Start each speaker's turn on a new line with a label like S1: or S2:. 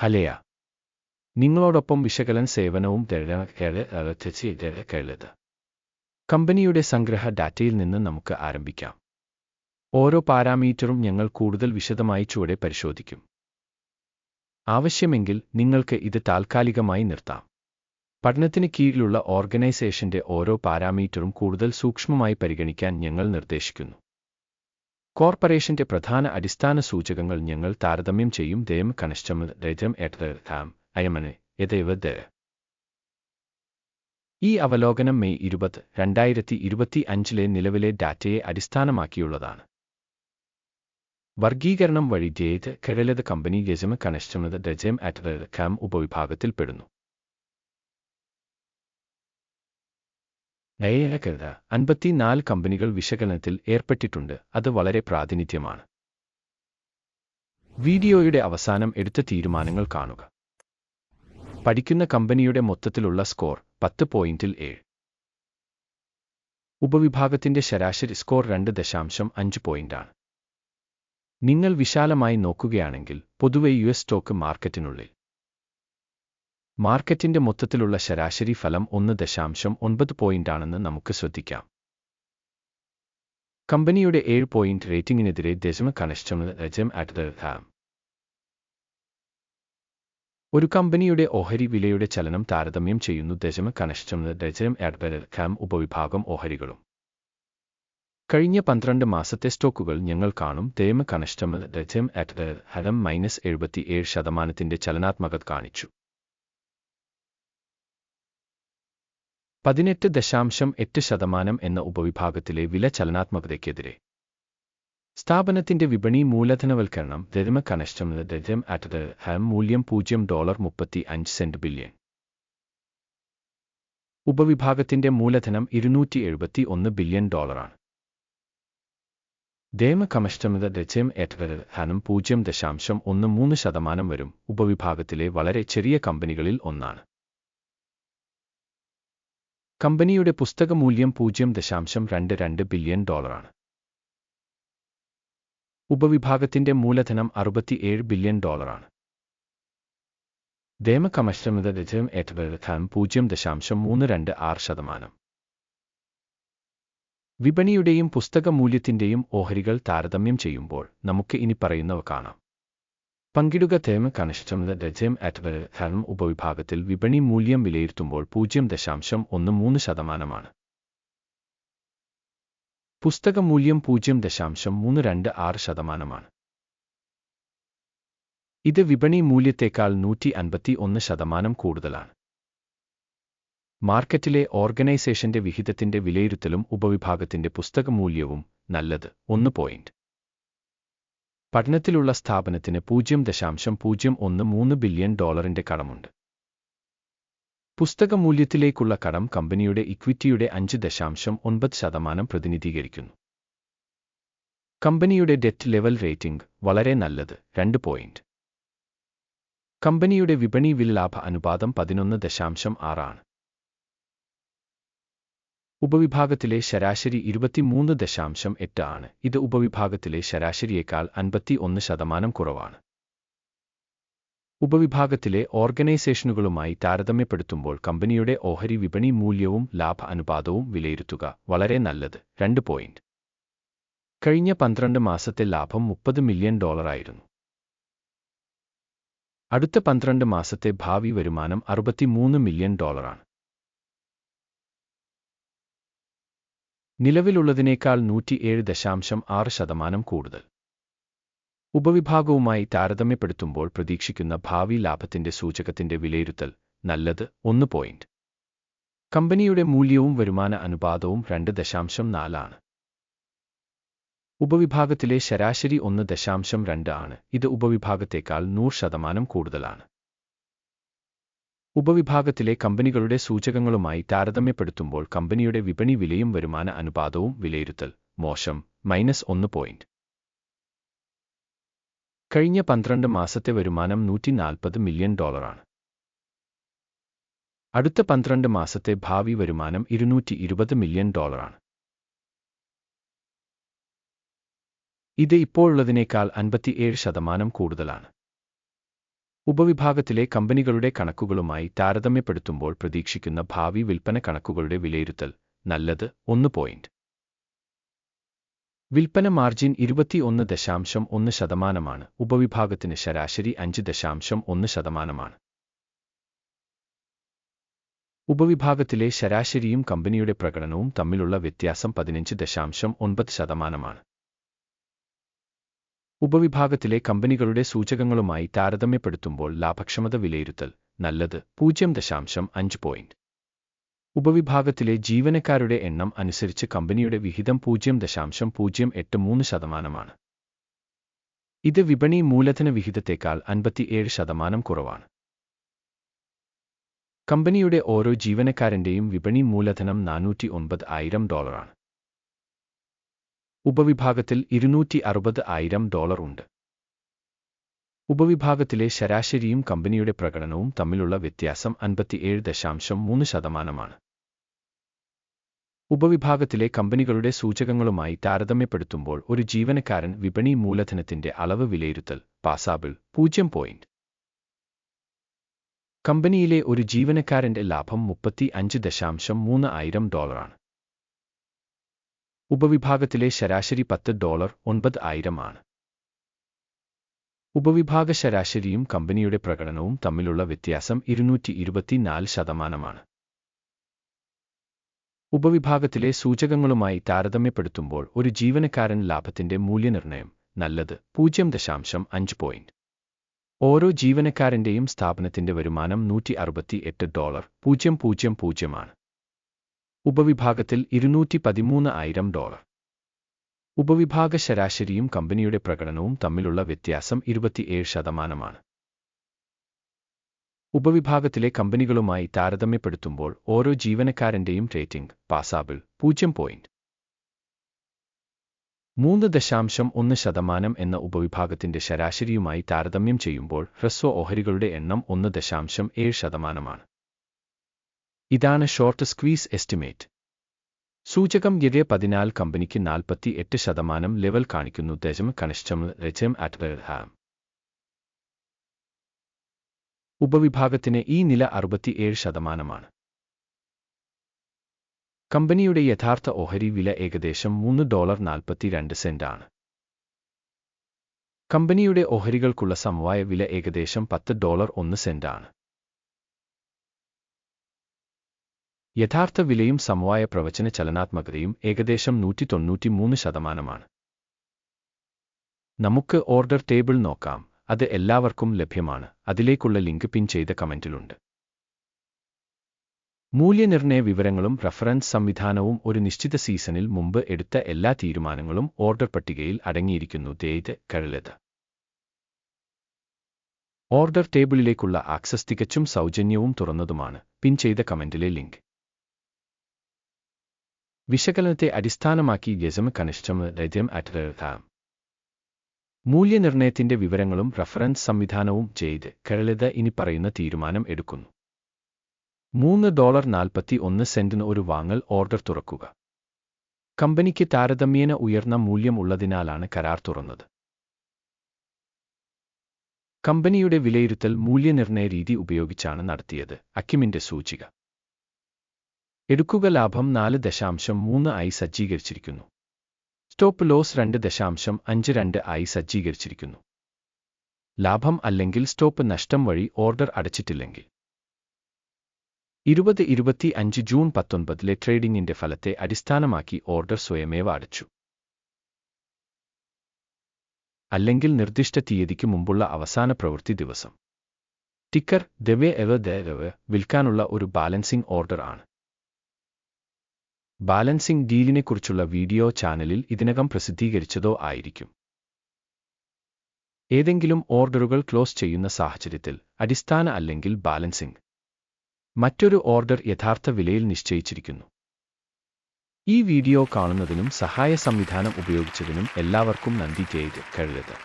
S1: ഹലയ. നിങ്ങളോടൊപ്പം വിശകലന സേവനവും കേളത് കമ്പനിയുടെ സംഗ്രഹ ഡാറ്റയിൽ നിന്ന് നമുക്ക് ആരംഭിക്കാം. ഓരോ പാരാമീറ്ററും ഞങ്ങൾ കൂടുതൽ വിശദമായി ചുവടെ പരിശോധിക്കും. ആവശ്യമെങ്കിൽ നിങ്ങൾക്ക് ഇത് താൽക്കാലികമായി നിർത്താം. പഠനത്തിന് കീഴിലുള്ള ഓർഗനൈസേഷന്റെ ഓരോ പാരാമീറ്ററും കൂടുതൽ സൂക്ഷ്മമായി പരിഗണിക്കാൻ ഞങ്ങൾ നിർദ്ദേശിക്കുന്നു. കോർപ്പറേഷന്റെ പ്രധാന അടിസ്ഥാന സൂചകങ്ങൾ ഞങ്ങൾ താരതമ്യം ചെയ്യും. ദയം കനിഷ്ഠം രജം എട്ടാം അയമന് യഥേവത് ഈ അവലോകനം മെയ് ഇരുപത് രണ്ടായിരത്തി ഇരുപത്തി അഞ്ചിലെ നിലവിലെ ഡാറ്റയെ അടിസ്ഥാനമാക്കിയുള്ളതാണ്. വർഗീകരണം വഴി ജേത് കെഴലത് കമ്പനി യജമ കണസ്റ്റമർ രജം അറ്റ് ഉപവിഭാഗത്തിൽ ഉപവിഭാഗത്തിൽപ്പെടുന്നു നയകരുത അൻപത്തിനാല് കമ്പനികൾ വിശകലനത്തിൽ ഏർപ്പെട്ടിട്ടുണ്ട്. അത് വളരെ പ്രാതിനിധ്യമാണ്. വീഡിയോയുടെ അവസാനം എടുത്ത തീരുമാനങ്ങൾ കാണുക. പഠിക്കുന്ന കമ്പനിയുടെ മൊത്തത്തിലുള്ള സ്കോർ പത്ത് പോയിന്റിൽ ഏഴ്. ഉപവിഭാഗത്തിന്റെ ശരാശരി സ്കോർ രണ്ട് ദശാംശം അഞ്ച് പോയിന്റാണ്. നിങ്ങൾ വിശാലമായി നോക്കുകയാണെങ്കിൽ പൊതുവെ യു എസ് സ്റ്റോക്ക് മാർക്കറ്റിനുള്ളിൽ. മാർക്കറ്റിന്റെ മൊത്തത്തിലുള്ള ശരാശരി ഫലം ഒന്ന് ദശാംശം ഒൻപത് പോയിന്റാണെന്ന് നമുക്ക് ശ്രദ്ധിക്കാം. കമ്പനിയുടെ ഏഴ് പോയിന്റ് റേറ്റിംഗിനെതിരെ ദശമ കണസ്റ്റമർ രജം അറ്റ് ഹാം ഒരു കമ്പനിയുടെ ഓഹരി വിലയുടെ ചലനം താരതമ്യം ചെയ്യുന്നു ദശമ കണസ്റ്റമർ രജം അറ്റ് ഹാം ഉപവിഭാഗം ഓഹരികളും. കഴിഞ്ഞ പന്ത്രണ്ട് മാസത്തെ സ്റ്റോക്കുകൾ ഞങ്ങൾ കാണും ദേമ കണസ്റ്റമർ രജം അറ്റ് ഹരം മൈനസ് എഴുപത്തിയേഴ് ശതമാനത്തിന്റെ ചലനാത്മകത കാണിച്ചു. പതിനെട്ട് ദശാംശം എട്ട് ശതമാനം എന്ന ഉപവിഭാഗത്തിലെ വില ചലനാത്മകതയ്ക്കെതിരെ. സ്ഥാപനത്തിന്റെ വിപണി മൂലധനവൽക്കരണം ദരിമ കനഷ്ടം ദരം അറ്റ് ഹാം മൂല്യം പൂജ്യം ഡോളർ മുപ്പത്തി അഞ്ച് സെന്റ് ബില്യൺ. ഉപവിഭാഗത്തിന്റെ മൂലധനം ഇരുന്നൂറ്റി എഴുപത്തി ഒന്ന് ബില്യൺ ഡോളറാണ്. ദേമ കമഷ്ടമിത രചയം ഏറ്റവും ഹനം പൂജ്യം ദശാംശം ഒന്ന് മൂന്ന് ശതമാനം വരും ഉപവിഭാഗത്തിലെ വളരെ ചെറിയ കമ്പനികളിൽ ഒന്നാണ്. കമ്പനിയുടെ പുസ്തക മൂല്യം പൂജ്യം ദശാംശം രണ്ട് രണ്ട് ബില്യൺ ഡോളറാണ്. ഉപവിഭാഗത്തിന്റെ മൂലധനം അറുപത്തിയേഴ് ബില്യൺ ഡോളറാണ്. ദേമ കമശ്രമിത രചനം ഏറ്റവും പൂജ്യം ദശാംശം മൂന്ന് രണ്ട് ആറ് ശതമാനം. വിപണിയുടെയും പുസ്തക മൂല്യത്തിന്റെയും ഓഹരികൾ താരതമ്യം ചെയ്യുമ്പോൾ നമുക്ക് ഇനി പറയുന്നവ കാണാം. പങ്കിടുക തേമ കണിഷ്ടമിത രജയം അറ്റ് ഹർം ഉപവിഭാഗത്തിൽ വിപണി മൂല്യം വിലയിരുത്തുമ്പോൾ പൂജ്യം ദശാംശം ഒന്ന് മൂന്ന് ശതമാനമാണ്. പുസ്തക മൂല്യം പൂജ്യം ദശാംശം മൂന്ന് രണ്ട് ആറ് ശതമാനമാണ്. ഇത് വിപണി മൂല്യത്തേക്കാൾ നൂറ്റി അൻപത്തി ഒന്ന് ശതമാനം കൂടുതലാണ്. മാർക്കറ്റിലെ ഓർഗനൈസേഷന്റെ വിഹിതത്തിന്റെ വിലയിരുത്തലും ഉപവിഭാഗത്തിന്റെ പുസ്തക മൂല്യവും നല്ലത് ഒന്ന് പോയിന്റ് പഠനത്തിലുള്ള സ്ഥാപനത്തിന് പൂജ്യം ദശാംശം പൂജ്യം ഒന്ന് മൂന്ന് ബില്യൺ ഡോളറിന്റെ കടമുണ്ട്. പുസ്തക മൂല്യത്തിലേക്കുള്ള കടം കമ്പനിയുടെ ഇക്വിറ്റിയുടെ അഞ്ച് ദശാംശം ഒൻപത് ശതമാനം പ്രതിനിധീകരിക്കുന്നു. കമ്പനിയുടെ ഡെറ്റ് ലെവൽ റേറ്റിംഗ് വളരെ നല്ലത് രണ്ട് പോയിന്റ്. കമ്പനിയുടെ വിപണി വിൽ ലാഭ അനുപാതം പതിനൊന്ന് ദശാംശം ആറാണ് ഉപവിഭാഗത്തിലെ ശരാശരി ഇരുപത്തിമൂന്ന് ദശാംശം എട്ട് ആണ്. ഇത് ഉപവിഭാഗത്തിലെ ശരാശരിയേക്കാൾ അൻപത്തി ഒന്ന് ശതമാനം കുറവാണ്. ഉപവിഭാഗത്തിലെ ഓർഗനൈസേഷനുകളുമായി താരതമ്യപ്പെടുത്തുമ്പോൾ കമ്പനിയുടെ ഓഹരി വിപണി മൂല്യവും ലാഭ അനുപാതവും വിലയിരുത്തുക വളരെ നല്ലത്. രണ്ട് പോയിന്റ്. കഴിഞ്ഞ പന്ത്രണ്ട് മാസത്തെ ലാഭം മുപ്പത് മില്യൺ ഡോളറായിരുന്നു അടുത്ത പന്ത്രണ്ട് മാസത്തെ ഭാവി വരുമാനം അറുപത്തിമൂന്ന് മില്യൺ ഡോളറാണ് നിലവിലുള്ളതിനേക്കാൾ നൂറ്റിയേഴ് ദശാംശം ആറ് ശതമാനം കൂടുതൽ. ഉപവിഭാഗവുമായി താരതമ്യപ്പെടുത്തുമ്പോൾ പ്രതീക്ഷിക്കുന്ന ഭാവി ലാഭത്തിന്റെ സൂചകത്തിന്റെ വിലയിരുത്തൽ നല്ലത് ഒന്ന് പോയിന്റ്. കമ്പനിയുടെ മൂല്യവും വരുമാന അനുപാതവും രണ്ട് ദശാംശം നാലാണ് ഉപവിഭാഗത്തിലെ ശരാശരി ഒന്ന് ദശാംശം രണ്ട് ആണ്. ഇത് ഉപവിഭാഗത്തേക്കാൾ നൂറ് ശതമാനം കൂടുതലാണ്. ഉപവിഭാഗത്തിലെ കമ്പനികളുടെ സൂചകങ്ങളുമായി താരതമ്യപ്പെടുത്തുമ്പോൾ കമ്പനിയുടെ വിപണി വിലയും വരുമാന അനുപാതവും വിലയിരുത്തൽ. മോശം. മൈനസ് ഒന്ന് പോയിന്റ്. കഴിഞ്ഞ പന്ത്രണ്ട് മാസത്തെ വരുമാനം നൂറ്റി നാൽപ്പത് മില്യൺ ഡോളറാണ്. അടുത്ത പന്ത്രണ്ട് മാസത്തെ ഭാവി വരുമാനം ഇരുന്നൂറ്റി ഇരുപത് മില്യൺ ഡോളറാണ്. ഇത് ഇപ്പോഴുള്ളതിനേക്കാൾ അൻപത്തിയേഴ് ശതമാനം കൂടുതലാണ്. ഉപവിഭാഗത്തിലെ കമ്പനികളുടെ കണക്കുകളുമായി താരതമ്യപ്പെടുത്തുമ്പോൾ പ്രതീക്ഷിക്കുന്ന ഭാവി വിൽപ്പന കണക്കുകളുടെ വിലയിരുത്തൽ. നല്ലത് ഒന്ന് പോയിന്റ് വിൽപ്പന മാർജിൻ ഇരുപത്തിയൊന്ന് ദശാംശം ഒന്ന് ശതമാനമാണ്. ഉപവിഭാഗത്തിന് ശരാശരി അഞ്ച് ദശാംശം ഒന്ന് ശതമാനമാണ്. ഉപവിഭാഗത്തിലെ ശരാശരിയും കമ്പനിയുടെ പ്രകടനവും തമ്മിലുള്ള വ്യത്യാസം പതിനഞ്ച് ദശാംശം ഒൻപത് ശതമാനമാണ്. ഉപവിഭാഗത്തിലെ കമ്പനികളുടെ സൂചകങ്ങളുമായി താരതമ്യപ്പെടുത്തുമ്പോൾ ലാഭക്ഷമത വിലയിരുത്തൽ നല്ലത് പൂജ്യം ദശാംശം അഞ്ച് പോയിന്റ് ഉപവിഭാഗത്തിലെ ജീവനക്കാരുടെ എണ്ണം അനുസരിച്ച് കമ്പനിയുടെ വിഹിതം പൂജ്യം ദശാംശം പൂജ്യം എട്ട് മൂന്ന് ശതമാനമാണ്. ഇത് വിപണി മൂലധന വിഹിതത്തേക്കാൾ അൻപത്തിയേഴ് ശതമാനം കുറവാണ്. കമ്പനിയുടെ ഓരോ ജീവനക്കാരന്റെയും വിപണി മൂലധനം നാനൂറ്റി ഒൻപത് ആയിരം ഡോളറാണ്. ഉപവിഭാഗത്തിൽ ഇരുന്നൂറ്റി അറുപത് ആയിരം ഡോളർ ഉണ്ട്. ഉപവിഭാഗത്തിലെ ശരാശരിയും കമ്പനിയുടെ പ്രകടനവും തമ്മിലുള്ള വ്യത്യാസം അൻപത്തിയേഴ് ദശാംശം മൂന്ന് ശതമാനമാണ്. ഉപവിഭാഗത്തിലെ കമ്പനികളുടെ സൂചകങ്ങളുമായി താരതമ്യപ്പെടുത്തുമ്പോൾ ഒരു ജീവനക്കാരൻ വിപണി മൂലധനത്തിന്റെ അളവ് വിലയിരുത്തൽ പാസാബിൾ പൂജ്യം പോയിന്റ്. കമ്പനിയിലെ ഒരു ജീവനക്കാരന്റെ ലാഭം മുപ്പത്തി അഞ്ച് ദശാംശം മൂന്ന് ആയിരം ഡോളറാണ്. ഉപവിഭാഗത്തിലെ ശരാശരി പത്ത് ഡോളർ ഒൻപത് ആയിരമാണ് ഉപവിഭാഗ ശരാശരിയും കമ്പനിയുടെ പ്രകടനവും തമ്മിലുള്ള വ്യത്യാസം ഇരുന്നൂറ്റി ഇരുപത്തിനാല് ശതമാനമാണ്. ഉപവിഭാഗത്തിലെ സൂചകങ്ങളുമായി താരതമ്യപ്പെടുത്തുമ്പോൾ ഒരു ജീവനക്കാരൻ ലാഭത്തിന്റെ മൂല്യനിർണയം നല്ലത് പൂജ്യം ദശാംശം അഞ്ച് പോയിന്റ്. ഓരോ ജീവനക്കാരന്റെയും സ്ഥാപനത്തിന്റെ വരുമാനം നൂറ്റി അറുപത്തി എട്ട് ഡോളർ പൂജ്യം പൂജ്യം പൂജ്യമാണ് ഉപവിഭാഗത്തിൽ ഇരുന്നൂറ്റി പതിമൂന്ന് ആയിരം ഡോളർ. ഉപവിഭാഗ ശരാശരിയും കമ്പനിയുടെ പ്രകടനവും തമ്മിലുള്ള വ്യത്യാസം ഇരുപത്തിയേഴ് ശതമാനമാണ്. ഉപവിഭാഗത്തിലെ കമ്പനികളുമായി താരതമ്യപ്പെടുത്തുമ്പോൾ ഓരോ ജീവനക്കാരന്റെയും റേറ്റിംഗ് പാസാബിൾ പൂജ്യം പോയിന്റ്. മൂന്ന് ദശാംശം ഒന്ന് ശതമാനം എന്ന ഉപവിഭാഗത്തിന്റെ ശരാശരിയുമായി താരതമ്യം ചെയ്യുമ്പോൾ ഹ്രസ്വ ഓഹരികളുടെ എണ്ണം ഒന്ന് ദശാംശം ഏഴ് ശതമാനമാണ്. ഇതാണ് ഷോർട്ട് സ്ക്വീസ് എസ്റ്റിമേറ്റ് സൂചകം ഇരേ പതിനാല് കമ്പനിക്ക് നാൽപ്പത്തി എട്ട് ശതമാനം ലെവൽ കാണിക്കുന്നു. ദശം കനിഷ്ഠം രജം അറ്റ് ഉപവിഭാഗത്തിന് ഈ നില അറുപത്തിയേഴ് ശതമാനമാണ്. കമ്പനിയുടെ യഥാർത്ഥ ഓഹരി വില ഏകദേശം മൂന്ന് ഡോളർ നാൽപ്പത്തിരണ്ട് സെന്റ് ആണ്. കമ്പനിയുടെ ഓഹരികൾക്കുള്ള സമവായ വില ഏകദേശം പത്ത് ഡോളർ ഒന്ന് സെന്റ് യഥാർത്ഥ വിലയും സമവായ പ്രവചന ചലനാത്മകതയും ഏകദേശം നൂറ്റി തൊണ്ണൂറ്റിമൂന്ന് ശതമാനമാണ്. നമുക്ക് ഓർഡർ ടേബിൾ നോക്കാം. അത് എല്ലാവർക്കും ലഭ്യമാണ്. അതിലേക്കുള്ള ലിങ്ക് പിൻ ചെയ്ത കമന്റിലുണ്ട്. മൂല്യനിർണയ വിവരങ്ങളും റഫറൻസ് സംവിധാനവും ഒരു നിശ്ചിത സീസണിൽ മുമ്പ് എടുത്ത എല്ലാ തീരുമാനങ്ങളും ഓർഡർ പട്ടികയിൽ അടങ്ങിയിരിക്കുന്നു. ദേത് കഴലത് ഓർഡർ ടേബിളിലേക്കുള്ള ആക്സസ് തികച്ചും സൗജന്യവും തുറന്നതുമാണ്. പിൻ ചെയ്ത കമന്റിലെ ലിങ്ക്. വിശകലനത്തെ അടിസ്ഥാനമാക്കി യജമ കനിഷ്ഠം രജം അറ്റ മൂല്യനിർണയത്തിന്റെ വിവരങ്ങളും റഫറൻസ് സംവിധാനവും ചെയ്ത് കേരളത ഇനി പറയുന്ന തീരുമാനം എടുക്കുന്നു. മൂന്ന് ഡോളർ നാൽപ്പത്തി ഒന്ന് സെന്റിന് ഒരു വാങ്ങൽ ഓർഡർ തുറക്കുക. കമ്പനിക്ക് താരതമ്യേന ഉയർന്ന മൂല്യം ഉള്ളതിനാലാണ് കരാർ തുറന്നത്. കമ്പനിയുടെ വിലയിരുത്തൽ മൂല്യനിർണയ രീതി ഉപയോഗിച്ചാണ് നടത്തിയത് അക്കിമിന്റെ സൂചിക. എടുക്കുക ലാഭം നാല് ദശാംശം മൂന്ന് ആയി സജ്ജീകരിച്ചിരിക്കുന്നു. സ്റ്റോപ്പ് ലോസ് രണ്ട് ദശാംശം അഞ്ച് രണ്ട് ആയി സജ്ജീകരിച്ചിരിക്കുന്നു. ലാഭം അല്ലെങ്കിൽ സ്റ്റോപ്പ് നഷ്ടം വഴി ഓർഡർ അടച്ചിട്ടില്ലെങ്കിൽ. ഇരുപത് ഇരുപത്തി അഞ്ച് ജൂൺ പത്തൊൻപതിലെ ട്രേഡിംഗിന്റെ ഫലത്തെ അടിസ്ഥാനമാക്കി ഓർഡർ സ്വയമേവ അടച്ചു. അല്ലെങ്കിൽ നിർദ്ദിഷ്ട തീയതിക്ക് മുമ്പുള്ള അവസാന പ്രവൃത്തി ദിവസം. ടിക്കർ ദവ്യ എവ ദവ വിൽക്കാനുള്ള ഒരു ബാലൻസിംഗ് ഓർഡർ ആണ്. ബാലൻസിംഗ് ഡീലിനെക്കുറിച്ചുള്ള വീഡിയോ ചാനലിൽ ഇതിനകം പ്രസിദ്ധീകരിച്ചതോ ആയിരിക്കും. ഏതെങ്കിലും ഓർഡറുകൾ ക്ലോസ് ചെയ്യുന്ന സാഹചര്യത്തിൽ അടിസ്ഥാന അല്ലെങ്കിൽ ബാലൻസിംഗ്. മറ്റൊരു ഓർഡർ യഥാർത്ഥ വിലയിൽ നിശ്ചയിച്ചിരിക്കുന്നു. ഈ വീഡിയോ കാണുന്നതിനും സഹായ സംവിധാനം ഉപയോഗിച്ചതിനും എല്ലാവർക്കും നന്ദി ചെയ്ത് കഴുകരുത്